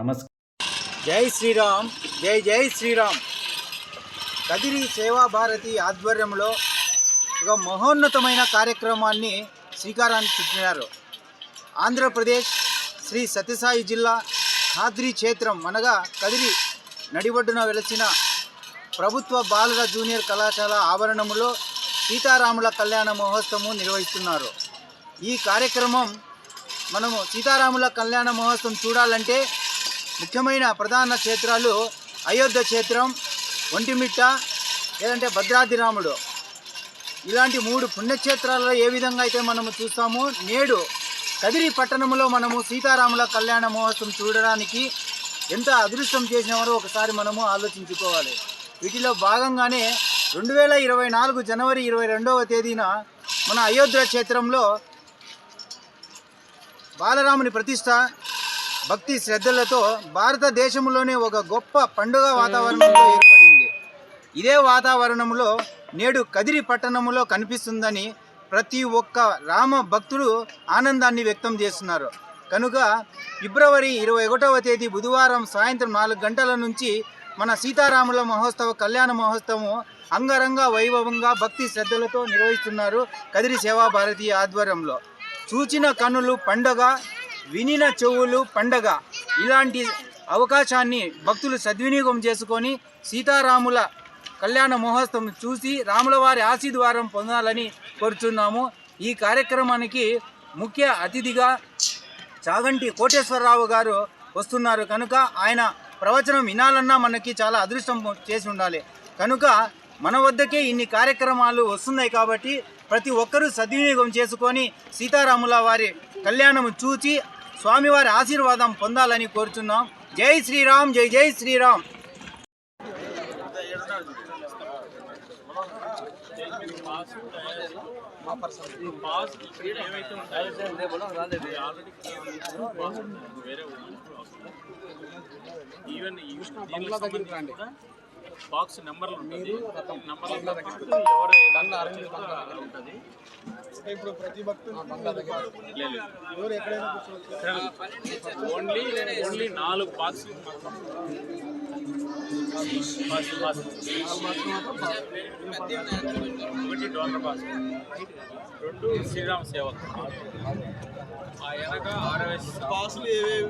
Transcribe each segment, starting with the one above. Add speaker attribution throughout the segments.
Speaker 1: నమస్కారం
Speaker 2: జై శ్రీరామ్ జై జై శ్రీరామ్. కదిరి సేవా భారతి ఆధ్వర్యంలో ఒక మహోన్నతమైన కార్యక్రమాన్ని శ్రీకారాన్ని చుట్టినారు. ఆంధ్రప్రదేశ్ శ్రీ సత్యసాయి జిల్లా ఖాద్రి క్షేత్రం అనగా కదిరి నడిబొడ్డున వెలసిన ప్రభుత్వ బాలుర జూనియర్ కళాశాల ఆవరణములో సీతారాముల కళ్యాణ మహోత్సవం నిర్వహిస్తున్నారు. ఈ కార్యక్రమం మనము సీతారాముల కళ్యాణ మహోత్సవం చూడాలంటే ముఖ్యమైన ప్రధాన క్షేత్రాలు అయోధ్య క్షేత్రం ఒంటిమిట్ట లేదంటే భద్రాద్రిరాముడు. ఇలాంటి మూడు పుణ్యక్షేత్రాలలో ఏ విధంగా అయితే మనము చూస్తామో నేడు కదిరి పట్టణంలో మనము సీతారాముల కళ్యాణ మహోత్సవం చూడడానికి ఎంత అదృష్టం చేసినామో ఒకసారి మనము ఆలోచించుకోవాలి. వీటిలో భాగంగానే రెండు వేల ఇరవై నాలుగు జనవరి ఇరవై రెండవ తేదీన మన అయోధ్య క్షేత్రంలో బాలరాముని ప్రతిష్ట భక్తి శ్రద్ధలతో భారతదేశంలోనే ఒక గొప్ప పండుగ వాతావరణంలో ఏర్పడింది. ఇదే వాతావరణంలో నేడు కదిరి పట్టణంలో కనిపిస్తుందని ప్రతి ఒక్క రామ భక్తుడు ఆనందాన్ని వ్యక్తం చేస్తున్నారు. కనుక ఫిబ్రవరి ఇరవై ఒకటవ తేదీ బుధవారం సాయంత్రం నాలుగు గంటల నుంచి మన సీతారాముల మహోత్సవ కళ్యాణ మహోత్సవం అంగరంగ వైభవంగా భక్తి శ్రద్ధలతో నిర్వహిస్తున్నారు కదిరి సేవా భారతి ఆధ్వర్యంలో. చూచిన కన్నులు పండగ వినిన చెవులు పండగ. ఇలాంటి అవకాశాన్ని భక్తులు సద్వినియోగం చేసుకొని సీతారాముల కళ్యాణ మహోత్సవం చూసి రాముల వారి ఆశీర్వాదం పొందాలని కోరుచున్నాము. ఈ కార్యక్రమానికి ముఖ్య అతిథిగా చాగంటి కోటేశ్వరరావు గారు వస్తున్నారు. కనుక ఆయన ప్రవచనం వినాలన్నా మనకి చాలా అదృష్టం చేసి ఉండాలి. కనుక మన వద్దకే ఇన్ని కార్యక్రమాలు వస్తున్నాయి కాబట్టి ప్రతి ఒక్కరూ సద్వినియోగం చేసుకొని సీతారాముల వారి కళ్యాణం చూచి స్వామివారి ఆశీర్వాదం పొందాలని కోరుచున్నాం. జై శ్రీరామ్ జై జై శ్రీరామ్.
Speaker 3: ఈవెన్ బాక్స్ నెంబర్లు ఉంటుంది నెంబర్లు ఎవరు ఉంటుంది.
Speaker 4: ఇప్పుడు ప్రతి కూర్చోవచ్చు
Speaker 3: ఓన్లీ ఓన్లీ నాలుగు పాస్ ఒకటి డోనర్ బాక్స్ రెండు శ్రీరామ్ సేవక్ ఆ వెనక ఆర్ఎస్
Speaker 4: పాసులు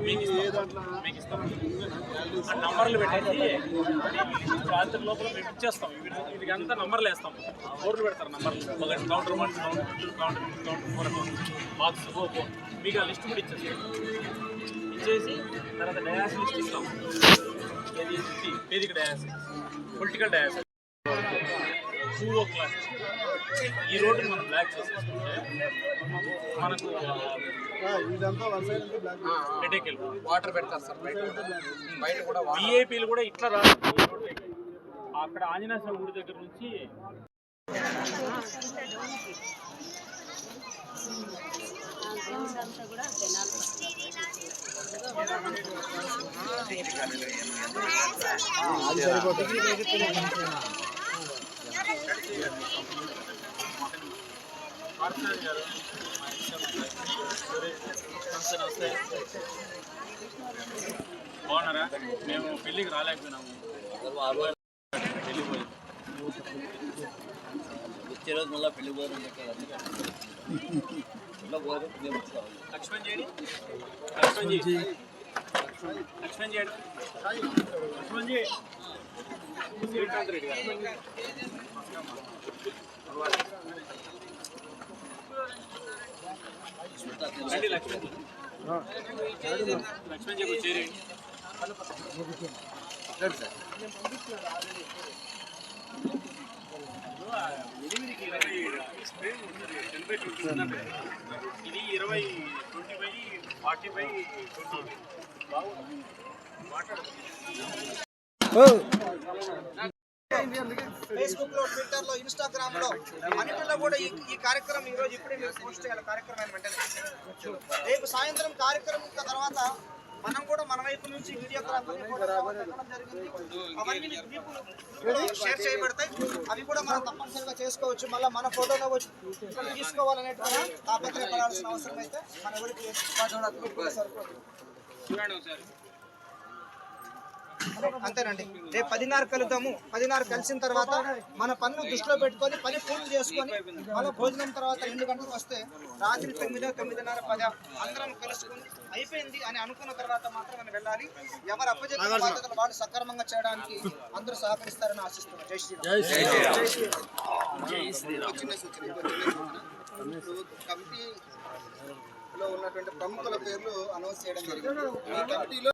Speaker 3: మీకు ఇస్తాం. ఆ నంబర్లు పెట్టేసి రాత్రి లోపల మేము ఇచ్చేస్తాం వీటి- వీటికి అంతా నంబర్లు వేస్తాం బోర్డులు పెడతారు నంబర్లు ఒకటి counter one counter two counter three counter four box ఓ ఫోర్ మీకు ఆ లిస్ట్ కూడా ఇచ్చేస్తాం ఇచ్చేసి తర్వాత డయాస్ లిస్ట్ ఇస్తాం వేదిక dais political dais two o'clock ఈ రోడ్డు మనం బ్లాక్ చేసేసుకుంటే మనకు హెడేక్
Speaker 5: వాటర్ పెడతారు సార్ బయట బయట కూడా
Speaker 3: విఐపీలు కూడా ఇట్లా రాదు. అక్కడ ఆంజనేయ స్వామి గుడి దగ్గర నుంచి
Speaker 4: అది
Speaker 3: బాగున్నారా? మేము పెళ్ళికి రాలేకపోయినాము. వెళ్ళిపోయి
Speaker 5: వచ్చే రోజు మళ్ళీ పెళ్ళి పోదాం ఇలా పోదు మేము వచ్చాము
Speaker 3: లక్ష్మణ్ చేయండి లక్ష్మణ్ జీ లక్ష్మణ్ చేయండి లక్ష్మణ్ జీ శ్రీకాంత్ రెడ్డి గారు రండి లక్ష్మణ్ జీ లక్ష్మణ్ జీ కొంచెం చేరండి ఎనిమిదికి ఇరవై స్ప్రే ఉంటుంది టెన్ బై ట్వంటీ ఉందండి ఇది ఇరవై twenty by forty by twenty బాగుంది
Speaker 2: ఫేస్బుక్లో ట్విట్టర్లో ఇన్స్టాగ్రామ్లో అన్నిటిలో కూడా ఈ కార్యక్రమం ఈ రోజు ఇప్పుడే మీరు పోస్ట్ చేయాలి. కార్యక్రమం వెంటనే రేపు సాయంత్రం కార్యక్రమం తర్వాత మనం కూడా మన వైపు నుంచి వీడియోగ్రాఫర్ని అవన్నీ మీకు షేర్ చేయబడతాయి. అవి కూడా మనం తప్పనిసరిగా చేసుకోవచ్చు. మళ్ళీ మన ఫోటోలో వచ్చి తీసుకోవాలనేటువంటి తాపత్రయపడాల్సిన అవసరం అయితే మన ఎవరికి సరిపోతుంది
Speaker 1: అంతేనండి. రేపు పదిన్నర కలుద్దాము. పదిన్నర కలిసిన తర్వాత మన పన్ను దృష్టిలో పెట్టుకొని పని పూర్తి చేసుకొని మళ్ళీ భోజనం తర్వాత రెండు గంటలకు వస్తే రాత్రి తొమ్మిదో తొమ్మిదిన్నర పద అందరం కలుసుకొని అయిపోయింది అని అనుకున్న తర్వాత మాత్రం మనం వెళ్ళాలి. ఎవరు అప్పచెప్పిన బాధ్యతలు వాళ్ళు సక్రమంగా చేయడానికి అందరూ సహకరిస్తారని ఆశిస్తున్నాం. జై శ్రీరామ్. జై శ్రీరామ్. ఒక చిన్న సూచన ఇంకో ఉన్నటువంటి ప్రముఖుల పేర్లు అనౌన్స్ చేయడం జరిగింది. ఈ కమిటీలో